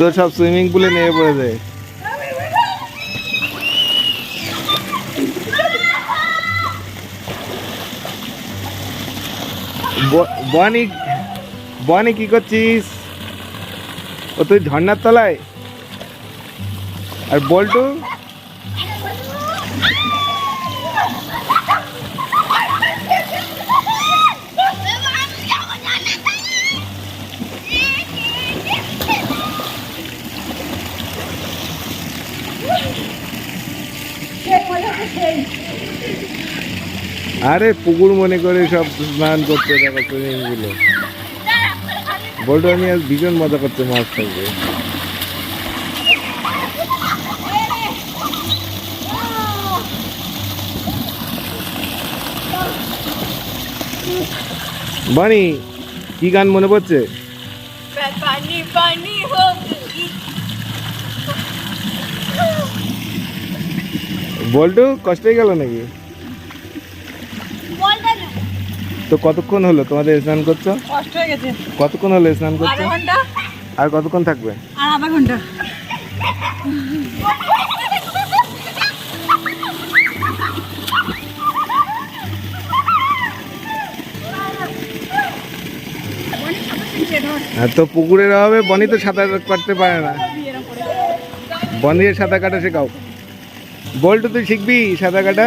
তো সব সুইমিং পুলে নেমে পড়ে ব- বনি বনি কি করছিস? ও তুই ঝর্নার তলায়? আর বল্টু? আরে পুকুর মনে করে সব স্নান করতে যাবে সুইমিংগুলো বলটো আমি আর ভীষণ মজা করতে মাছ থাকবে বানি কি গান মনে পড়ছে? বলটু কষ্ট হয়ে গেল নাকি? তো কতক্ষণ হলো? তোমাদের স্নান করছ? কষ্ট হয়ে গেছে। কতক্ষণ হলো স্নান করছ? আর কতক্ষণ থাকবে? আর আধা ঘণ্টা। তো পুকুরের অভাবে বনি তো সাঁতার কাটতে পারে না। বনির সাঁতার কাটা শেখাও। বল্টু তুই শিখবি সাঁতার কাটা?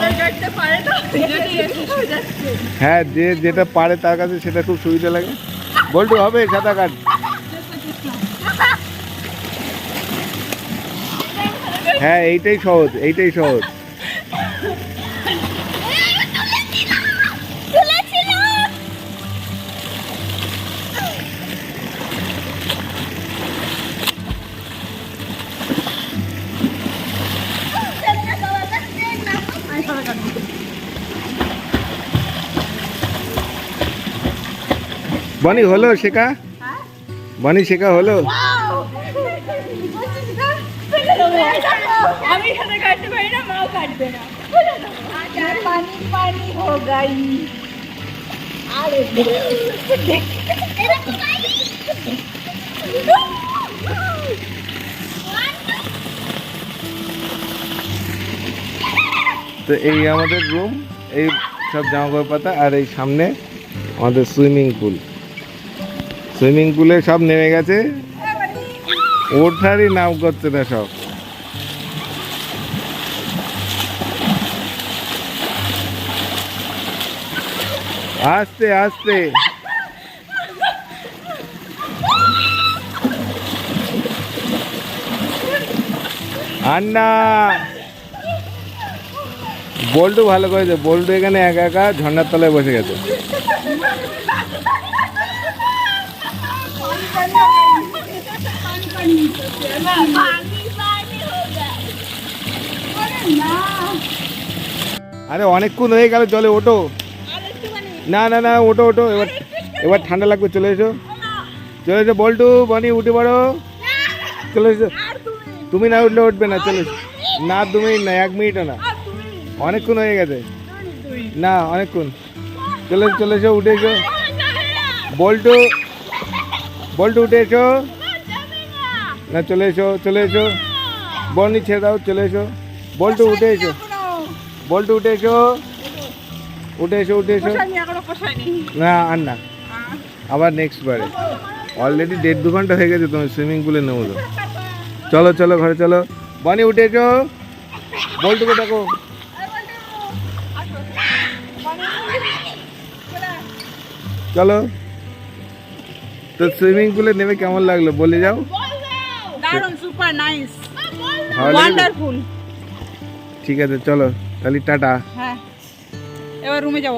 হয়ে হ্যাঁ যে যেটা পারে তার কাছে সেটা খুব সুবিধা লাগে। বল্টু, হবে সাঁতার কাট হ্যাঁ এইটাই সহজ এইটাই সহজ। বনি হলো শেখা? বনি শেখা হলো? আমি কাটতে পারি না মাও কাটবে না। পানি পানি হো গাই আরে তো এই আমাদের রুম এই সব জামা কাপড় পাতা আর এই সামনে আমাদের সুইমিং পুল সুইমিং পুলে সব নেমে গেছে। ওঠারই নাম করছে না সব। আস্তে আস্তে। আন্না! বল্টু ভালো করেছে। বল্টু এখানে একা একা ঝর্ণার তলায় বসে গেছে। আরে অনেকক্ষণ হয়ে গেল জলে, ওঠো। না না না, ওঠো ওঠো। এবার এবার ঠান্ডা লাগবে, চলে এসো। চলে এসো, বল্টু, বনি, উঠে পড়ো। চলে এসো। তুমি না উঠলে উঠবে না, চলে। না মিনিট না, এক মিনিটও না। অনেকক্ষণ হয়ে গেছে। না, অনেকক্ষণ। চলে চলে এসো, উঠে এসো। বল্টু বল্টু, উঠে এসো। না, চলে এসো চলে এসো। বনি ছেড়ে দাও, চলে এসো। বল্টু, উঠে এসো। বল্টু, উঠে এসো। উঠে এসো উঠে এসো। না, আর না। আবার নেক্সট বারে। অলরেডি দেড় দু ঘণ্টা হয়ে গেছে, তুমি সুইমিং পুলে নেব চলো চলো, ঘরে চলো। বনি, উঠে এসো। বল্টুকে দেখো চলো। তো সুইমিং পুলে নেমে কেমন লাগল? বলে যাও। দারুণ সুপার নাইস ওয়ান্ডারফুল ঠিক আছে চলো। তাহলে টাটা। হ্যাঁ। এবার রুমে যাব।